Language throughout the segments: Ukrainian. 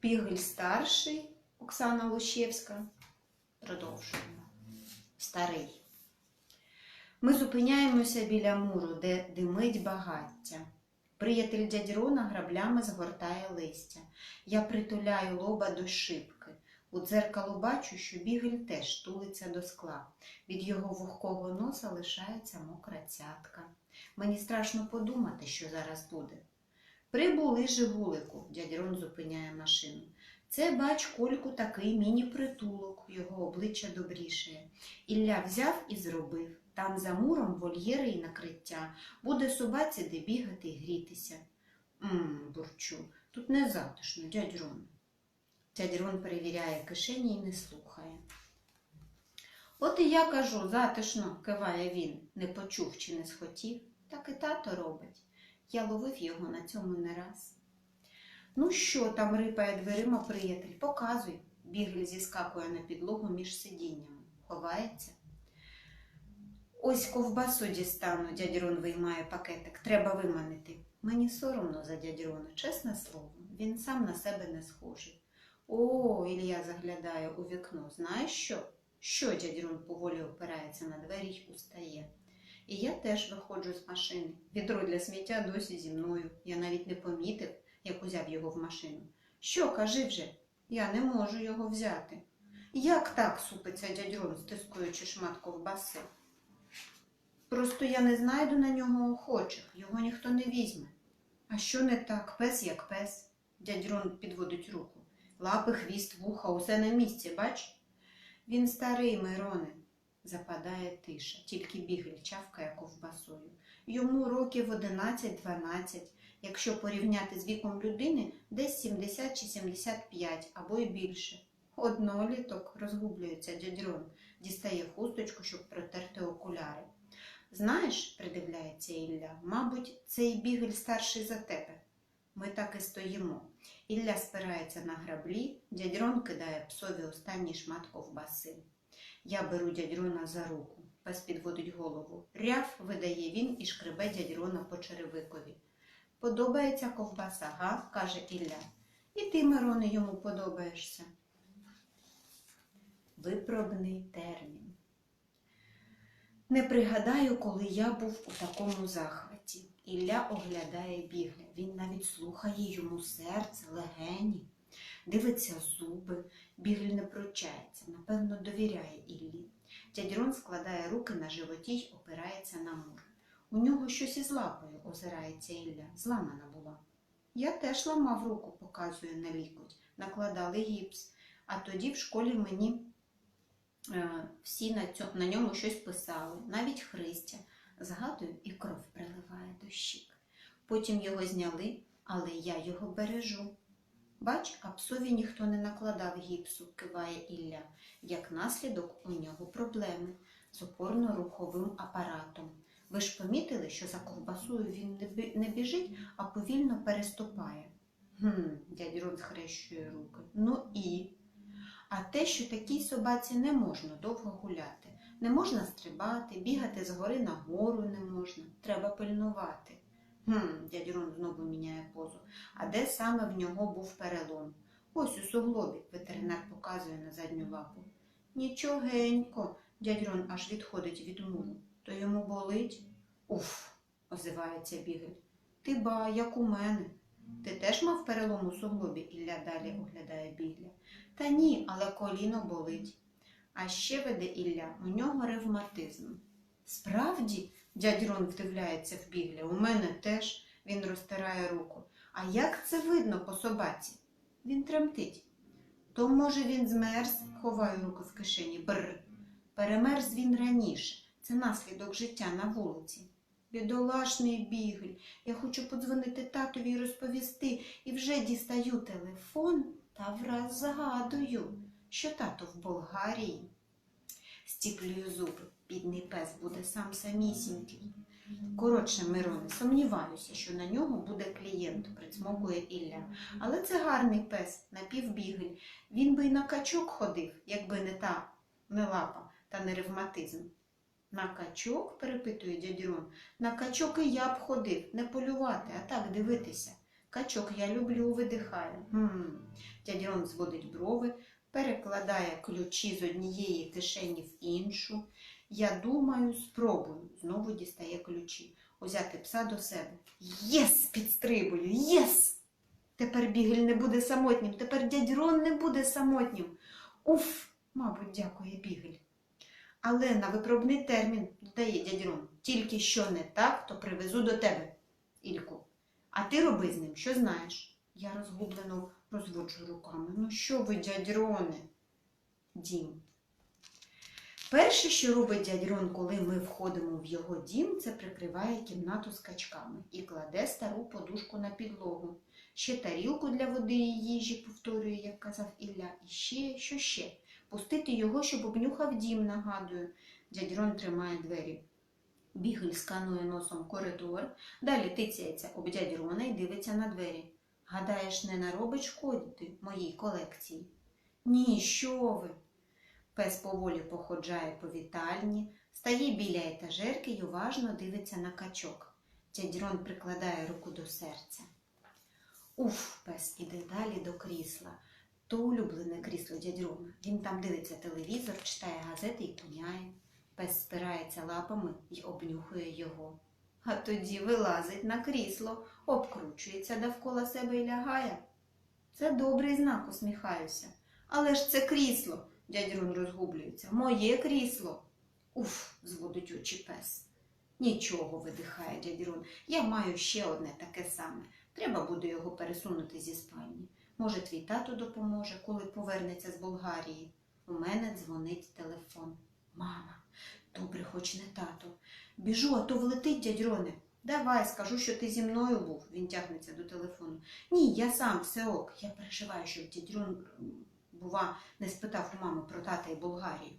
Пігель старший, Оксана Лущевська. Продовжуємо. Старий. Ми зупиняємося біля муру, де димить багаття. Приятель дядь Рона граблями згортає листя. Я притуляю лоба до шибки. У дзеркало бачу, що бігель теж тулиться до скла. Від його вогкого носа лишається мокра цятка. Мені страшно подумати, що зараз буде. Прибули Жигулику, дядь Рон зупиняє машину. Це, бач, Кольку такий міні-притулок, його обличчя добрішає. Ілля взяв і зробив. Там за муром вольєри і накриття. Буде собаці, де бігати і грітися. Мм, бурчу, тут не затишно, дядь Рон. Дядь Рон перевіряє кишені і не слухає. От і я кажу, затишно, киває він, не почув чи не схотів. Так і тато робить. Я ловив його на цьому не раз. Ну що там рипає дверима приятель? Показуй. Бігль зіскакує на підлогу між сидіннями. Ховається. Ось ковбасу дістану, дядь Рон виймає пакетик. Треба виманити. Мені соромно за дядь Рона, чесне слово. Він сам на себе не схожий. О, Ілля заглядає у вікно. Знаєш що? Що дядь Рон поволі опирається на двері й устає. І я теж виходжу з машини. Відро для сміття досі зі мною. Я навіть не помітив, як узяв його в машину. Що, кажи вже? Я не можу його взяти. Як так, супиться дядь Рон, стискуючи шмат ковбаси? Просто я не знайду на нього охочих, його ніхто не візьме. А що не так? Пес як пес. Дядь Рон підводить руку. Лапи, хвіст, вуха, усе на місці, бач? Він старий, Мироне. Западає тиша, тільки бігель чавкає ковбасою. Йому років 11-12, якщо порівняти з віком людини, десь 70 чи 75 або й більше. Одноліток, розгублюється дядь Рон, дістає хусточку, щоб протерти окуляри. Знаєш, придивляється Ілля, мабуть, цей бігель старший за тебе. Ми так і стоїмо. Ілля спирається на граблі, дядь Рон кидає псові останній шмат ковбаси. Я беру дядь Рона за руку. Пес підводить голову. Ряв видає він і шкребе дядь Рона по черевикові. Подобається ковбаса, га? каже Ілля. І ти, Мироне, йому подобаєшся. Випробний термін. Не пригадаю, коли я був у такому захваті. Ілля оглядає бігля. Він навіть слухає йому серце, легені, дивиться зуби. Бігль не пручається, напевно, довіряє Іллі. Дядь Рон складає руки на животі й опирається на мур. У нього щось із лапою, озирається Ілля. Зламана була. Я теж ламав руку, показує на лікоть. Накладали гіпс. А тоді в школі мені е, всі на, цьо, на ньому щось писали, навіть Христя. Згадую, і кров приливає до щік. Потім його зняли, але я його бережу. Бач, а псові ніхто не накладав гіпсу, киває Ілля. Як наслідок у нього проблеми з опорно-руховим апаратом. Ви ж помітили, що за ковбасою він не біжить, а повільно переступає. Гм, дядь Рон схрещує руки. Ну і. А те, що такій собаці не можна довго гуляти. Не можна стрибати, бігати згори на гору не можна. Треба пильнувати. Гм, дядь Рон знову міняє позу. А де саме в нього був перелом? Ось у суглобі, ветеринар показує на задню лапу. Нічогенько, дядь Рон аж відходить від муру. То йому болить? Уф, озивається бігель. Ти ба, як у мене. Ти теж мав перелом у суглобі, Ілля далі оглядає бігля. Та ні, але коліно болить. А ще веде Ілля, у нього ревматизм. Справді, дядь Рон вдивляється в бігля, у мене теж він розтирає руку. А як це видно по собаці? Він тремтить. То, може, він змерз, ховаю руки в кишені. Брр. Перемерз він раніше. Це наслідок життя на вулиці. Бідолашний бігель. Я хочу подзвонити татові і розповісти, і вже дістаю телефон та враз згадую, що тато в Болгарії. Стіплюю зуби, бідний пес буде сам самісінький. Коротше, Мироне, сумніваюся, що на нього буде клієнт, прицмокує Ілля. Але це гарний пес, напівбігель. Він би й на качок ходив, якби не та не лапа та не ревматизм. На качок? перепитує дядь Рон. На качок і я б ходив, не полювати, а так дивитися. Качок я люблю, видихає. Хм. Дядьрон зводить брови, перекладає ключі з однієї кишені в іншу. Я думаю, спробую. Знову дістає ключі. Узяти пса до себе. Єс! Підстрибую! Єс! Тепер бігель не буде самотнім, тепер дядь Рон не буде самотнім. Уф, мабуть, дякує бігель. Але на випробний термін додає дядь Рон. Тільки що не так, то привезу до тебе, Ільку. А ти роби з ним, що знаєш. Я розгублено розводжу руками. Ну що ви, дядь Роне? Дім. Перше, що робить дядь Рон, коли ми входимо в його дім, це прикриває кімнату з качками і кладе стару подушку на підлогу. Ще тарілку для води і їжі, повторює, як казав Ілля, і ще, що ще. Пустити його, щоб обнюхав дім, нагадую. Дядь Рон тримає двері. Бігель сканує носом коридор, далі тицяється об дядь Рона і дивиться на двері. Гадаєш, не наробить шкоди моїй колекції? Ні, що ви? Пес поволі походжає по вітальні, стає біля етажерки й уважно дивиться на качок. Дядь Рон прикладає руку до серця. Уф, пес іде далі до крісла. То улюблене крісло дядь Рона. Він там дивиться телевізор, читає газети і коняє. Пес спирається лапами й обнюхує його. А тоді вилазить на крісло, обкручується довкола себе і лягає. Це добрий знак, усміхаюся. Але ж це крісло, дядь Рон розгублюється. Моє крісло. Уф, зводить очі пес. Нічого, видихає дядь Рон. Я маю ще одне таке саме. Треба буде його пересунути зі спальні. Може, твій тато допоможе, коли повернеться з Болгарії. У мене дзвонить телефон. Мама, добре, хоч не тато. Біжу, а то влетить дядь Роне. Давай, скажу, що ти зі мною був. Він тягнеться до телефону. Ні, я сам, все ок. Я переживаю, щоб дядь Рон, бува, не спитав у мами про тата і Болгарію.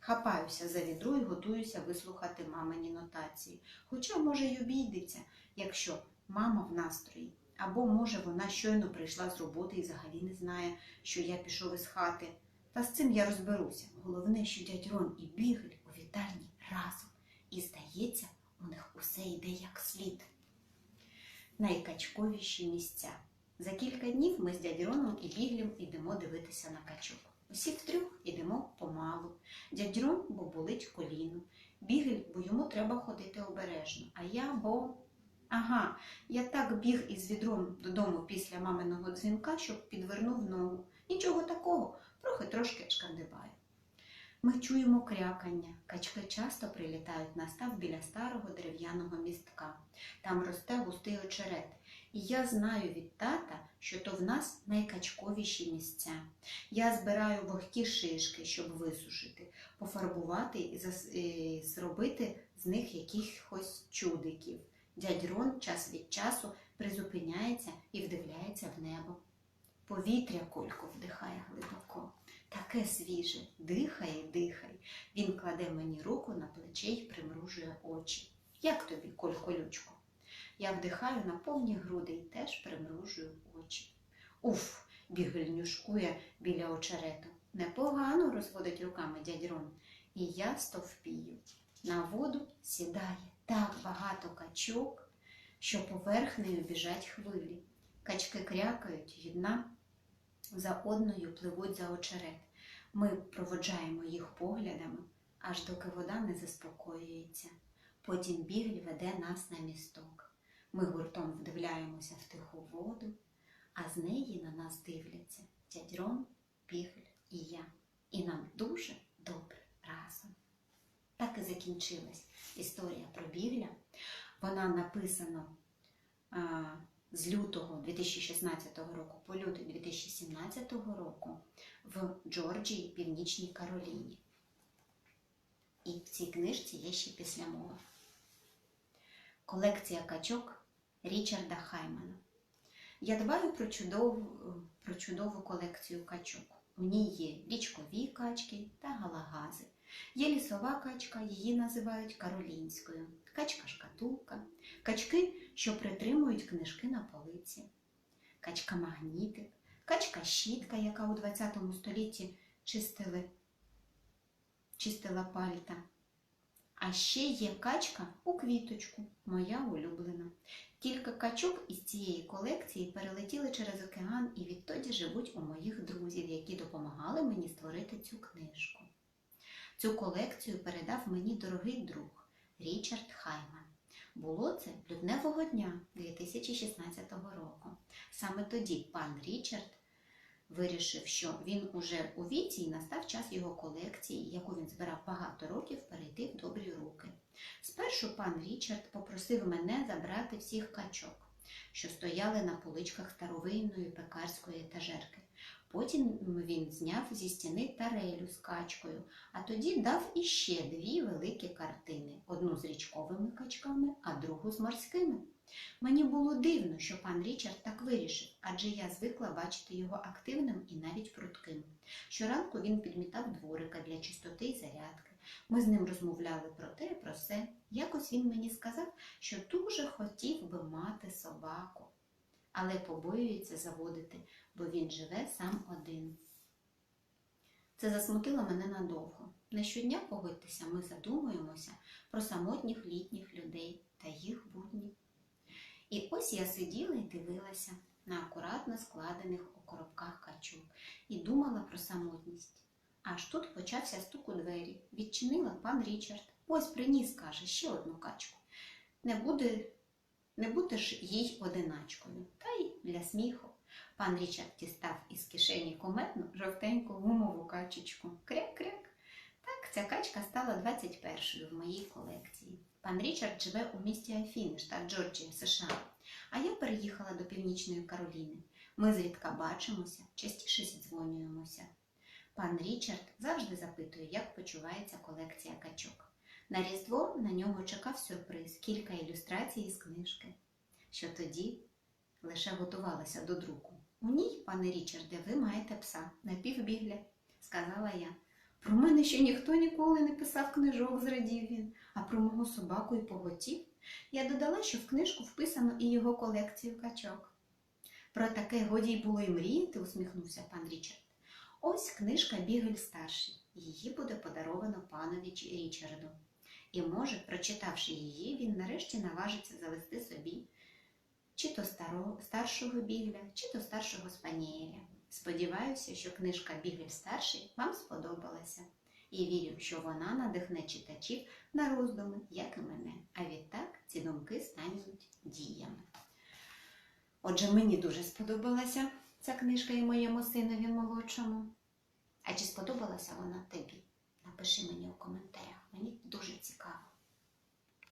Хапаюся за відро і готуюся вислухати мамині нотації. Хоча, може, й обійдеться, якщо мама в настрої. Або, може, вона щойно прийшла з роботи і взагалі не знає, що я пішов із хати. Та з цим я розберуся. Головне, що дядь Рон і Бігель у вітальні разом. І здається, у них усе йде як слід. Найкачковіші місця. За кілька днів ми з дядь Роном і Біглем ідемо дивитися на качок. Усі втрьох ідемо помалу. Дядь Рон, бо болить коліно. Бігель, бо йому треба ходити обережно. А я, бо. Ага, я так біг із відром додому після маминого дзвінка, щоб підвернув ногу. Нічого такого, трохи трошки шкандибаю. Ми чуємо крякання. Качки часто прилітають на став біля старого дерев'яного містка. Там росте густий очерет. І я знаю від тата, що то в нас найкачковіші місця. Я збираю вогкі шишки, щоб висушити, пофарбувати і зас- і зробити з них якихось чудиків. Дядь Рон час від часу призупиняється і вдивляється в небо. Повітря колько вдихає глибоко. Таке свіже, дихає, дихай. Він кладе мені руку на плече й примружує очі. Як тобі, коль колючко? Я вдихаю на повні груди і теж примружую очі. Уф, бігель нюшкує біля очерету. Непогано розводить руками дядь Рон. І я стовпію. На воду сідає так багато качок, що поверхнею біжать хвилі. Качки крякають і за одною пливуть за очерет. Ми проводжаємо їх поглядами, аж доки вода не заспокоюється. Потім бігль веде нас на місток. Ми гуртом вдивляємося в тиху воду, а з неї на нас дивляться дядь Рон, бігль і я. І нам дуже добре разом. Так і закінчилась історія про бігля. Вона написана а, з лютого 2016 року по лютий 2017 року в Джорджії, Північній Кароліні. І в цій книжці є ще післямова. Колекція качок Річарда Хаймана. Я дбаю про чудову, про чудову колекцію качок. У ній є річкові качки та галагази. Є лісова качка, її називають каролінською, качка-шкатулка, качки, що притримують книжки на полиці, качка-магнітик, качка-щітка, яка у ХХ столітті чистили, чистила пальта, А ще є качка у квіточку, моя улюблена. Кілька качок із цієї колекції перелетіли через океан і відтоді живуть у моїх друзів, які допомагали мені створити цю книжку. Цю колекцію передав мені дорогий друг Річард Хайман. Було це лютневого дня 2016 року. Саме тоді пан Річард вирішив, що він уже у віці і настав час його колекції, яку він збирав багато років, перейти в добрі руки. Спершу пан Річард попросив мене забрати всіх качок, що стояли на поличках старовинної пекарської етажерки. Потім він зняв зі стіни тарелю з качкою, а тоді дав іще дві великі картини: одну з річковими качками, а другу з морськими. Мені було дивно, що пан Річард так вирішив, адже я звикла бачити його активним і навіть прутким. Щоранку він підмітав дворика для чистоти й зарядки. Ми з ним розмовляли про те, про все. Якось він мені сказав, що дуже хотів би мати собаку, але побоюється заводити, бо він живе сам один. Це засмутило мене надовго. Не щодня, погодьтеся, ми задумуємося про самотніх літніх людей та їх будні. І ось я сиділа і дивилася на акуратно складених у коробках качок і думала про самотність. Аж тут почався стук у двері. Відчинила пан Річард. Ось приніс, каже, ще одну качку. Не буде, не будеш їй одиначкою. Та й для сміху. Пан Річард дістав із кишені кометну жовтеньку гумову качечку. Кряк-кряк. Так, ця качка стала 21-ю в моїй колекції. Пан Річард живе у місті Афіни, штат Джорджія, США. А я переїхала до Північної Кароліни. Ми зрідка бачимося, частіше зідзвонюємося. Пан Річард завжди запитує, як почувається колекція качок. На Різдво на нього чекав сюрприз, кілька ілюстрацій з книжки, що тоді лише готувалася до друку. У ній, пане Річарде, ви маєте пса напівбігля, сказала я. Про мене ще ніхто ніколи не писав книжок, зрадів він, а про мого собаку і поготів. Я додала, що в книжку вписано і його колекцію качок. Про таке годі й було й мріяти, усміхнувся пан Річард. Ось книжка Бігель старший. Її буде подаровано панові Річарду. І може, прочитавши її, він нарешті наважиться завести собі чи то старого, старшого бігля, чи то старшого спанієля. Сподіваюся, що книжка Бігель старший вам сподобалася. І вірю, що вона надихне читачів на роздуми, як і мене. А відтак ці думки стануть діями. Отже, мені дуже сподобалася ця книжка і моєму синові молодшому. А чи сподобалася вона тобі? Напиши мені у коментарях. Мені дуже цікаво.